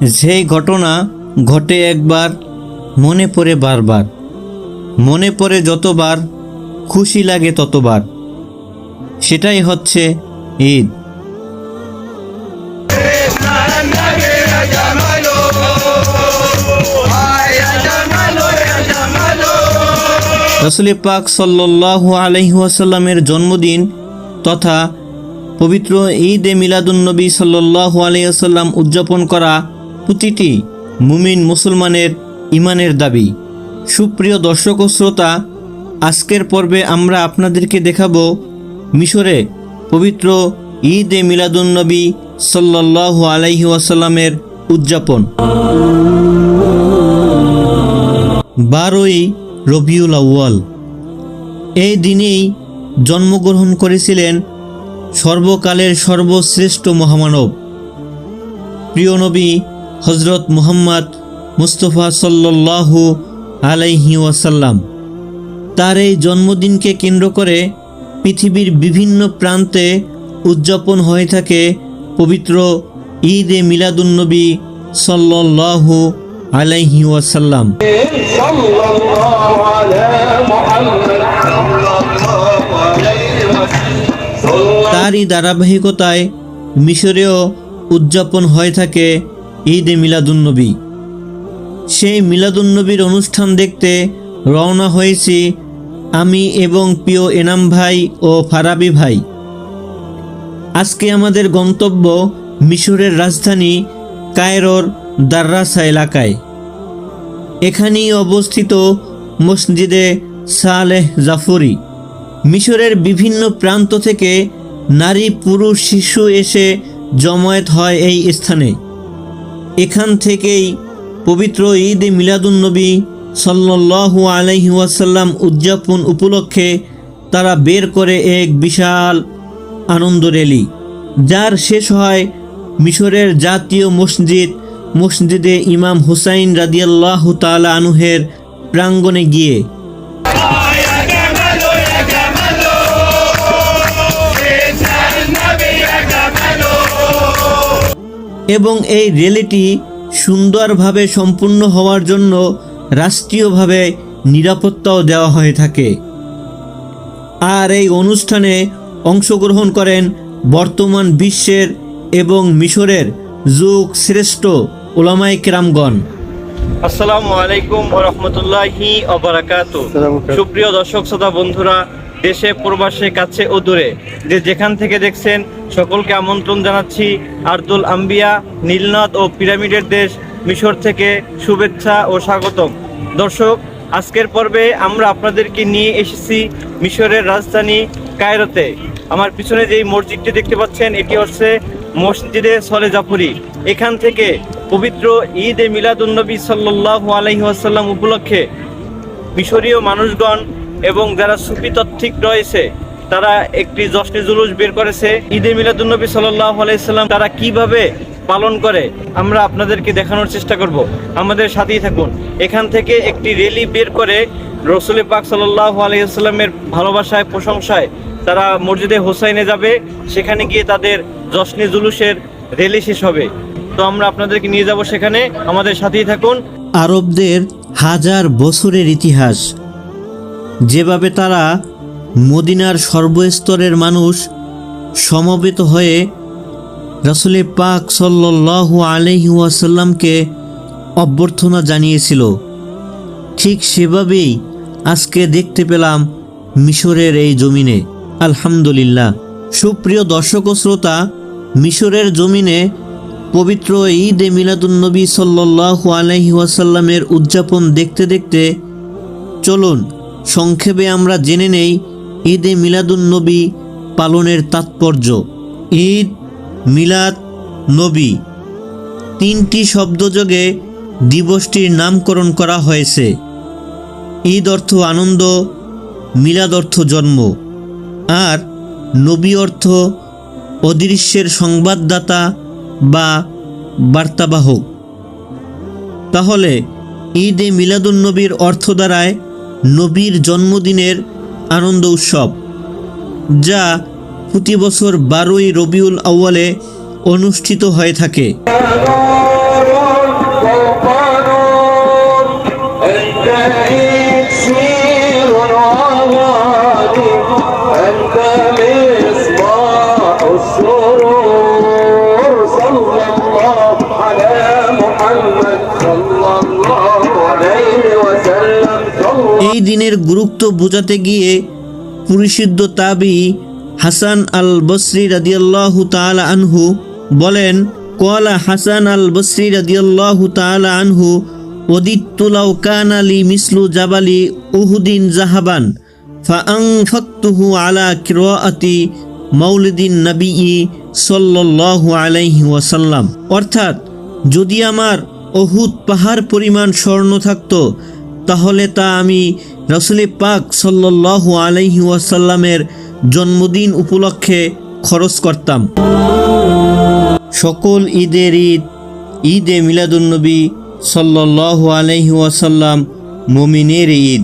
যে ঘটনা ঘটে একবার, মনে পড়ে বারবার। মনে পড়ে যতবার, খুশি লাগে ততবার। সেটাই হচ্ছে ঈদ। রসুল পাক সাল্লু আলহিহাসাল্লামের জন্মদিন তথা পবিত্র ঈদ এ মিলাদুন্নবী সাল্লাল্লাহু আলাইহি ওয়াসাল্লাম উদযাপন করা প্রতিটি মুমিন মুসলমানের ইমানের দাবি। সুপ্রিয় দর্শক ও শ্রোতা, আজকের পর্বে আমরা আপনাদেরকে দেখাবো মিশরে পবিত্র ঈদ এ মিলাদুন্নবী সাল্লাল্লাহু আলাইহি ওয়াসাল্লামের উদযাপন। বারোই রবিউল আউয়াল। এই দিনেই জন্মগ্রহণ করেছিলেন সর্বকালের সর্বশ্রেষ্ঠ মহামানব। প্রিয় নবী হজরত মুহাম্মদ মুস্তফা সাল্লু আলাইহি ওয়াসাল্লাম, তার এই জন্মদিনকে কেন্দ্র করে পৃথিবীর বিভিন্ন প্রান্তে উদযাপন হয়ে থাকে পবিত্র ঈদ এ মিলাদুন্নবী সাল্লু আলাইহি ওয়াসাল্লাম। তারই ধারাবাহিকতায় মিশরেও উদযাপন হয়ে থাকে ঈদ এ মিলাদুন্নবী। সেই মিলাদুন্নবীর অনুষ্ঠান দেখতে রওনা হয়েছি আমি এবং প্রিয় এনাম ভাই ও ফারাবি ভাই। আজকে আমাদের গন্তব্য মিশরের রাজধানী কায়রোর দার্রাসা এলাকায়। এখানেই অবস্থিত মসজিদে সালেহ জাফরি। মিশরের বিভিন্ন প্রান্ত থেকে নারী, পুরুষ, শিশু এসে জমায়েত হয় এই স্থানে। এখান থেকেই পবিত্র ঈদ মিলাদুন্নবী সাল্লাল্লাহু আলাইহি ওয়াসাল্লাম উদযাপন উপলক্ষে তারা বের করে এক বিশাল আনন্দ র্যালি, যার শেষ হয় মিশরের জাতীয় মসজিদ, মসজিদে ইমাম হুসাইন রাদিয়াল্লাহু তাআলা আনুহের প্রাঙ্গণে গিয়ে। এবং এই র্যালিটি সুন্দরভাবে সম্পূর্ণ হওয়ার জন্য রাষ্ট্রীয়ভাবে নিরাপত্তাও দেওয়া হয়ে থাকে। আর এই অনুষ্ঠানে অংশগ্রহণ করেন বর্তমান বিশ্বের এবং মিশরের যুগ শ্রেষ্ঠ ওলামাই কেরামগণ। আসসালামু আলাইকুম রহমতুল্লাহি সুপ্রিয় দর্শক শ্রোতা বন্ধুরা দেশে, প্রবাসে, কাছে ও দূরে। যে যেখান থেকে দেখছেন, সকলকে আমন্ত্রণ জানাচ্ছি আর্দুল আম্বিয়া, নীলনদ ও পিরামিডের দেশ মিশর থেকে শুভেচ্ছা ও স্বাগতম। দর্শক, আজকের পর্বে আমরা আপনাদেরকে নিয়ে এসেছি মিশরের রাজধানী কায়রোতে। আমার পিছনে যেই মসজিদটি দেখতে পাচ্ছেন, এটি হচ্ছে মসজিদে সলে জাফরি। এখান থেকে পবিত্র ঈদ এ মিলাদুন্নবী সাল্লাল্লাহু আলাইহি ওয়াসাল্লাম উপলক্ষে মিশরীয় মানুষগণ এবং যারা সুফি তত্ত্বিক রয়েছে, তারা একটি জশ্নে জুলুস বের করেছে। ঈদে মিলাদুন্নবী সাল্লাহ আলাইসাল্লাম তারা কীভাবে পালন করে, আমরা আপনাদেরকে দেখানোর চেষ্টা করব। আমাদের সাথেই থাকুন। এখান থেকে একটি র্যালি বের করে রসুল পাক সাল্লাহ আলাইসাল্লামের ভালোবাসায়, প্রশংসায় তারা মসজিদে হোসাইনে যাবে। সেখানে গিয়ে তাদের জশ্নে জুলুসের র্যালি শেষ হবে। তো আমরা আপনাদেরকে নিয়ে যাব সেখানে। আমাদের সাথেই থাকুন। আরবদের হাজার বছরের ইতিহাস। যেভাবে তারা মদিনার সর্বস্তরের মানুষ সমবেত হয়ে রাসুলে পাক সাল্লাল্লাহু আলহি ওয়াসাল্লামকে অভ্যর্থনা জানিয়েছিল, ঠিক সেভাবেই আজকে দেখতে পেলাম মিশরের এই জমিনে। আলহামদুলিল্লাহ। সুপ্রিয় দর্শক শ্রোতা, মিশরের জমিনে পবিত্র ঈদ এ মিলাদুন্নবী সাল্লাল্লাহু আলহি ওয়াসাল্লামের উদযাপন দেখতে দেখতে চলুন সংক্ষেপে আমরা জেনে নেই ঈদে মিলাদুন নবী পালনের তাৎপর্য। ঈদ মিলাদ নবী। তিনটি শব্দযোগে দিবসটির নামকরণ করা হয়েছে। ঈদ অর্থ আনন্দ, মিলাদ অর্থ জন্ম। আর নবী অর্থ অদৃশ্যের সংবাদদাতা বা বার্তাবাহক। তাহলে ঈদ এ মিলাদুন্নবীর অর্থ দ্বারায় নবীর জন্মদিনের আনন্দ উৎসব যা প্রতি বছর বারোই রবিউল আউ্য়ালে অনুষ্ঠিত হয়ে থাকে। দিনের গুরুত্ব বোঝাতে গিয়ে পরিশুদ্ধ তাবি হাসান আল বসরি রাদিয়াল্লাহু তাআলা আনহু বলেন কলা হাসান আল বসরি রাদিয়াল্লাহু তাআলা আনহু ওদিত্তুলাউ কানা লি মিসলু জাবালি উহুদিন জাহাবান ফাং ফাআনফাকতুহু আলা কিরাআতি মাউলিদিন নবী সাল্লাল্লাহু আলাইহি ওয়াসাল্লাম। অর্থাৎ, যদি আমার অহুদ পাহাড় পরিমাণ স্বর্ণ থাকতো তাহলে তা আমি রসুলি পাক সাল্লাল্লাহু আলাইহি ওয়াসাল্লামের জন্মদিন উপলক্ষে খরচ করতাম। সকল ঈদের ঈদ, ঈদে মিলাদুন্নবী সাল্লাল্লাহু আলাইহি ওয়াসাল্লাম মমিনের ঈদ।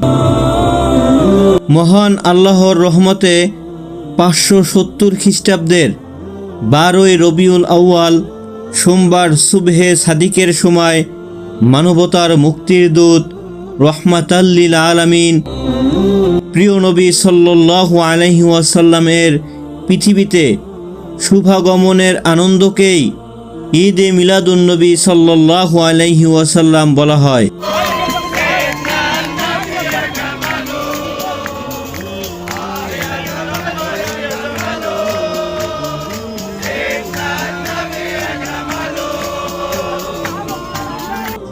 মহান আল্লাহর রহমতে পাঁচশো সত্তর খ্রিস্টাব্দের বারোই রবিউল আউয়াল সোমবার সুবহে সাদিকের সময় মানবতার মুক্তির দূত রহমাতাল্লিল আলামিন। প্রিয় নবী সাল্লু আলহি ওয়াসাল্লামের পৃথিবীতে শুভাগমনের আনন্দকেই ঈদে মিলাদুন্নবী সাল্লাহ আলহি ওয়াসাল্লাম বলা হয়।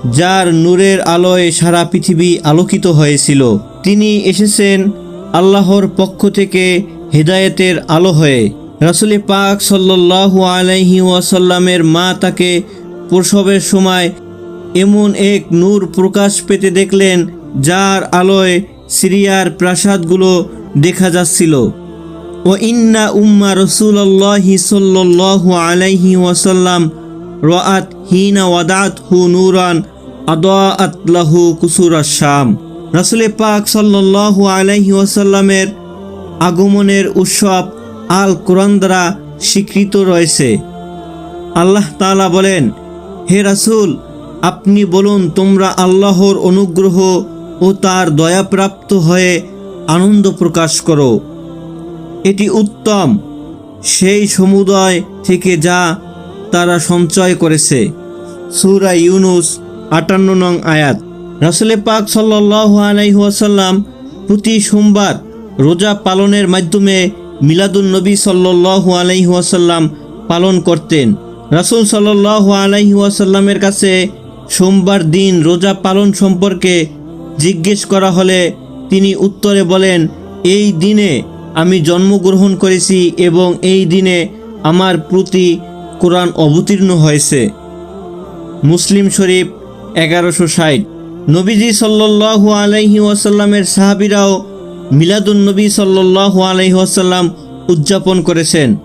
যার নূরের আলোয় সারা পৃথিবী আলোকিত হয়েছিল। তিনি এসেছেন আল্লাহর পক্ষ থেকে হেদায়েতের আলো হয়ে। রাসুল পাক সাল্লাল্লাহু আলাইহি ওয়াসাল্লামের মা তাকে প্রসবের সময় এমন এক নূর প্রকাশ পেতে দেখলেন, যার আলোয় সিরিয়ার প্রাসাদগুলো দেখা যাচ্ছিল। ও ইন্না উম্মা রসুল্লাহি সাল্লাল্লাহু আলাইহি ওয়াসাল্লাম রাআত হিনা ওয়াদাত হু নূরান আদাআত লাহু কুসুরা শাম। রাসূল পাক সাল্লাল্লাহু আলাইহি ওয়াসাল্লামের আগমনের উৎসব আল কোরআন দ্বারা স্বীকৃত রয়েছে। আল্লাহ তাআলা বলেন, হে রাসুল, আপনি বলুন, তোমরা আল্লাহর অনুগ্রহ ও তার দয়াপ্রাপ্ত হয়ে আনন্দ প্রকাশ করো। এটি উত্তম। সেই সমুদয় থেকে যা তারা সঞ্চয় করেছে। সুরা ইউনুস আটান্ন নং আয়াত। রাসুলে পাক সাল্লাহ প্রতি সোমবার রোজা পালনের মাধ্যমে মিলাদুল নবী সাল্লাহু আলাইহাসাল্লাম পালন করতেন। রাসুল সাল্লাহু আলাইহাসাল্লামের কাছে সোমবার দিন রোজা পালন সম্পর্কে জিজ্ঞেস করা হলে তিনি উত্তরে বলেন, এই দিনে আমি জন্মগ্রহণ করেছি এবং এই দিনে আমার প্রতি কোরআন অবতীর্ণ হয়েছে। মুসলিম শরীফ এগারোশো ষাট। নবীজি সাল্লাল্লাহু আলাইহি ওয়াসাল্লামের সাহাবিরাও মিলাদুন নবী সাল্লাল্লাহু আলাইহি ওয়াসাল্লাম উদযাপন করেছেন।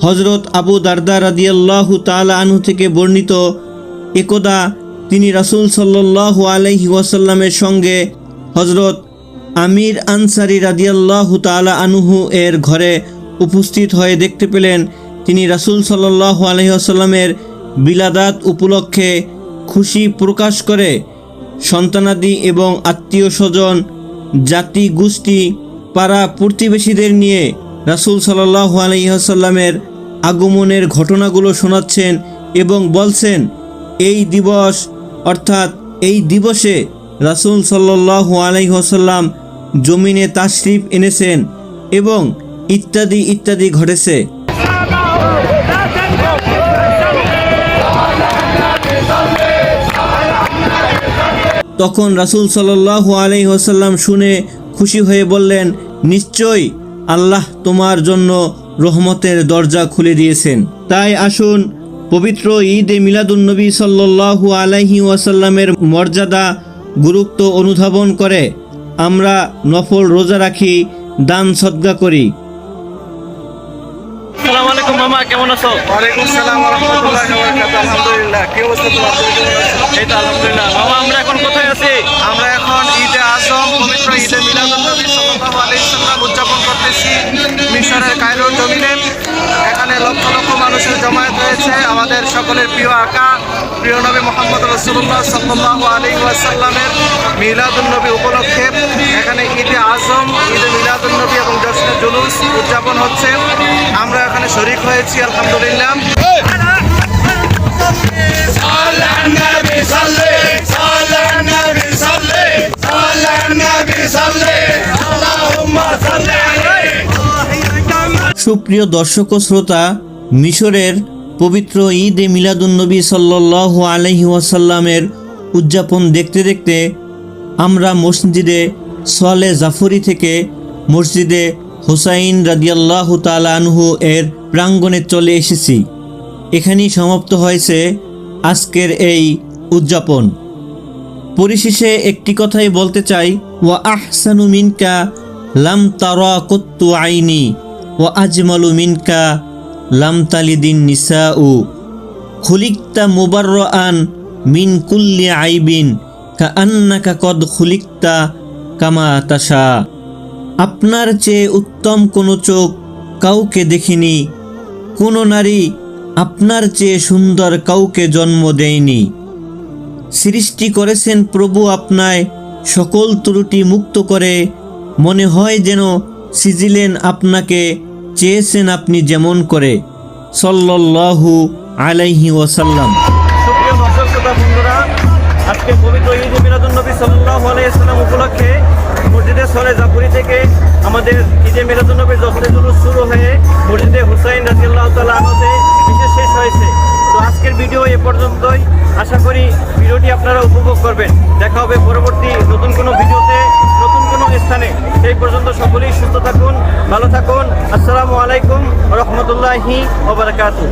হজরত আবু দারদা রাদিয়াল্লাহু তাআলা আনহু থেকে বর্ণিত একদা তিনি রাসূল সাল্লাল্লাহু আলাইহি ওয়াসাল্লামের সঙ্গে হজরত আমির আনসারি রাদিয়াল্লাহু তাআলা আনুহু এর ঘরে উপস্থিত হয়ে দেখতে পেলেন তিনি রাসূল সাল্লাল্লাহু আলাইহি বিলাদাত উপলক্ষে খুশি প্রকাশ করে সন্তানাদি এবং আত্মীয় স্বজন, জাতি, গোষ্ঠী, পাড়া প্রতিবেশীদের নিয়ে রাসূল সাল্লাল্লাহু আলাইহি আগমনের ঘটনাগুলো শোনাচ্ছেন এবং বলছেন, এই দিবস, অর্থাৎ এই দিবসে রাসূল সাল্লাল্লাহু আলাইহি জমিনে তাশরিফ এনেছেন এবং ইত্যাদি ইত্যাদি ঘটেছে। তখন রাসূল সাল্লাল্লাহু আলাইহি ওসাল্লাম শুনে খুশি হয়ে বললেন, নিশ্চয়ই আল্লাহ তোমার জন্য রহমতের দরজা খুলে দিয়েছেন। তাই আসুন, পবিত্র ঈদে মিলাদুন্নবী সাল্লাল্লাহু আলাইহি ওয়াসাল্লামের মর্যাদা গুরুত্ব অনুধাবন করে। আমরা নফল রোজা রাখি, দান সদ্গা করি। মামা কেমন আছো? ওয়ালাইকুম আলহামদুলিল্লাহ কি অবস্থা তোমার? তুমি কেমন আছো? এই তো আলহামদুলিল্লাহ। মামা আমরা এখন কোথায় আছি? আমরা এখন ঈদে পবিত্র ঈদে মিলাদুল নবী সাল্লাল্লাহু আলাইহি সাল্লাম উদযাপন করতেছি মিশরের কায়রোর জমিনে। এখানে লক্ষ লক্ষ মানুষের জমায়েত হয়েছে। আমাদের সকলের প্রিয় আকা প্রিয় নবী মোহাম্মদ রসুল্লাহ সাল্লাহ আলী ওয়াসাল্লামের মিলাদুলনবী উপলক্ষে এখানে ঈদে আজম ঈদে জুলুস উদযাপন হচ্ছে। আমরা এখানে শরিক হয়েছি, আলহামদুলিল্লাহ। সুপ্রিয় দর্শক ও শ্রোতা, মিশরের পবিত্র ঈদ এ মিলাদুন্নবী সাল্লাহ আলহি ওয়াসাল্লামের উদযাপন দেখতে দেখতে আমরা মসজিদে সোয়ালে জাফরি থেকে মসজিদে হোসাইন রাদিয়াল্লাহ তালা আনহু এর প্রাঙ্গণে চলে এসেছি। এখানেই সমাপ্ত হয়েছে আজকের এই উদযাপন। পরিশেষে একটি কথাই বলতে চাই, ওয়া আহসানু মিনকা লাম তারা কত্তু আইনি, ওয়া আজমালু মিনকা লাম তালিদিন নিসাউ, খুলিকতা মুবার মুবাররান মিন কুল্লি আইবিন কা আন্নাকা কদ খুলিকতা কামা তাশা। আপনার চেয়ে উত্তম কোনো চোখ কাউকে দেখিনি, কোনো নারী আপনার চেয়ে সুন্দর কাউকে জন্ম দেয়নি। সৃষ্টি করেছেন প্রভু আপনায়, সকল ত্রুটি মুক্ত করে, মনে হয় যেন সিজিলেন আপনাকে, চেয়েছেন আপনি যেমন করে, সল্লাল্লাহু আলাইহি বন্ধুরা, আজকে পবিত্র ঈদ মিলাদুল নবী সাল্লাল্লাহু আলাইহি সাল্লাম উপলক্ষে সরে জাফরি থেকে আমাদের ঈদে মিলাদুল নবীর জশ্নে জুলুস শুরু হয়ে মসজিদে হুসাইন রাদিয়াল্লাহু তাআলা আনহতে বিশেষ শেষ হয়েছে। তো আজকের ভিডিও এ পর্যন্তই। আশা করি ভিডিওটি আপনারা উপভোগ করবেন। দেখা হবে পরবর্তী নতুন কোনো ভিডিওতে, নতুন কোনো স্থানে। সেই পর্যন্ত সকলেই সুস্থ থাকুন, ভালো থাকুন। আসসালামু আলাইকুম রহমতুল্লাহি ওয়া বারাকাতুহু।